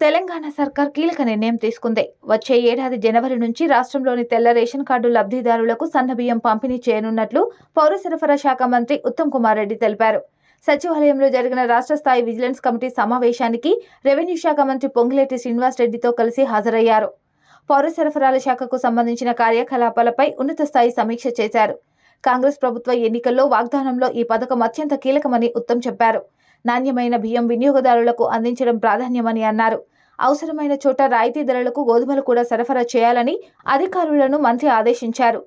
తెలంగాణ సర్కార్ కీలక నిర్ణయం తీసుకుంది. వచ్చే ఏడాది జనవరి నుంచి రాష్ట్రంలోని తెల్ల రేషన్ కార్డు లబ్ధిదారులకు సన్నబియ్యం పంపిణీ చేయనున్నట్లు పౌర సరఫరా శాఖ మంత్రి ఉత్తమ్ కుమార్ రెడ్డి తెలిపారు. సచివాలయంలో జరిగిన రాష్ట్ర స్థాయి విజిలెన్స్ కమిటీ సమావేశానికి రెవెన్యూ శాఖ మంత్రి పొంగులేటి శ్రీనివాస్ రెడ్డితో కలిసి హాజరయ్యారు. పౌర సరఫరాల శాఖకు సంబంధించిన కార్యకలాపాలపై ఉన్నత స్థాయి సమీక్ష చేశారు. కాంగ్రెస్ ప్రభుత్వ ఎన్నికల్లో వాగ్దానంలో ఈ పథకం అత్యంత కీలకమని ఉత్తమ్ చెప్పారు. నాణ్యమైన బియ్యం వినియోగదారులకు అందించడం ప్రాధాన్యమని అన్నారు. అవసరమైన చోట రాయితీ ధరలకు గోధుమలు కూడా సరఫరా చేయాలని అధికారులను మంత్రి ఆదేశించారు.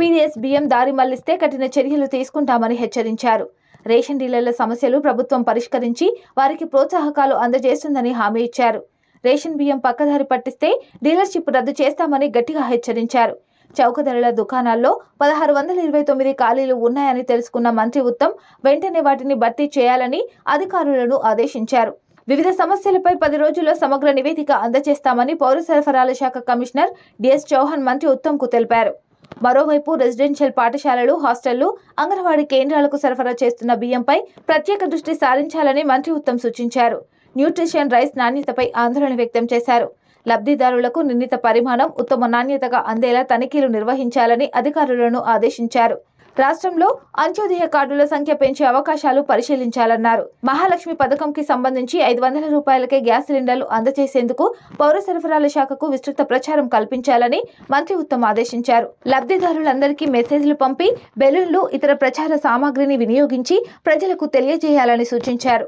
పీడీఎస్ బియ్యం దారి మళ్ళిస్తే కఠిన చర్యలు తీసుకుంటామని హెచ్చరించారు. రేషన్ డీలర్ల సమస్యలు ప్రభుత్వం పరిష్కరించి వారికి ప్రోత్సాహకాలు అందజేస్తుందని హామీ ఇచ్చారు. రేషన్ బియ్యం పక్కదారి పట్టిస్తే డీలర్షిప్ రద్దు చేస్తామని గట్టిగా హెచ్చరించారు. చౌక ధరల దుకాణాల్లో పదహారు వందల ఇరవై తొమ్మిది ఖాళీలు ఉన్నాయని తెలుసుకున్న మంత్రి ఉత్తమ్ వెంటనే వాటిని భర్తీ చేయాలని అధికారులను ఆదేశించారు. వివిధ సమస్యలపై పది రోజుల్లో సమగ్ర నివేదిక అందజేస్తామని పౌర సరఫరాల శాఖ కమిషనర్ డిఎస్ చౌహాన్ మంత్రి ఉత్తమ్కు తెలిపారు. మరోవైపు రెసిడెన్షియల్ పాఠశాలలు హాస్టళ్ళు అంగన్వాడీ కేంద్రాలకు సరఫరా చేస్తున్న బియ్యంపై ప్రత్యేక దృష్టి సారించాలని మంత్రి ఉత్తమ్ సూచించారు. న్యూట్రిషన్ రైస్ నాణ్యతపై ఆందోళన వ్యక్తం చేశారు. లబ్ధిదారులకు నిర్ణీత పరిమాణం ఉత్తమ నాణ్యతగా అందేలా తనిఖీలు నిర్వహించాలని అధికారులను ఆదేశించారు. రాష్ట్రంలో అంత్యోదయ కార్డుల సంఖ్య పెంచే అవకాశాలు పరిశీలించాలన్నారు. మహాలక్ష్మి పథకంకి సంబంధించి ఐదు వందల రూపాయలకే గ్యాస్ సిలిండర్లు అందజేసేందుకు పౌర సరఫరాల శాఖకు విస్తృత ప్రచారం కల్పించాలని మంత్రి ఉత్తమ్ ఆదేశించారు. లబ్ధిదారులందరికీ మెసేజ్లు పంపి బెలూన్లు ఇతర ప్రచార సామాగ్రిని వినియోగించి ప్రజలకు తెలియజేయాలని సూచించారు.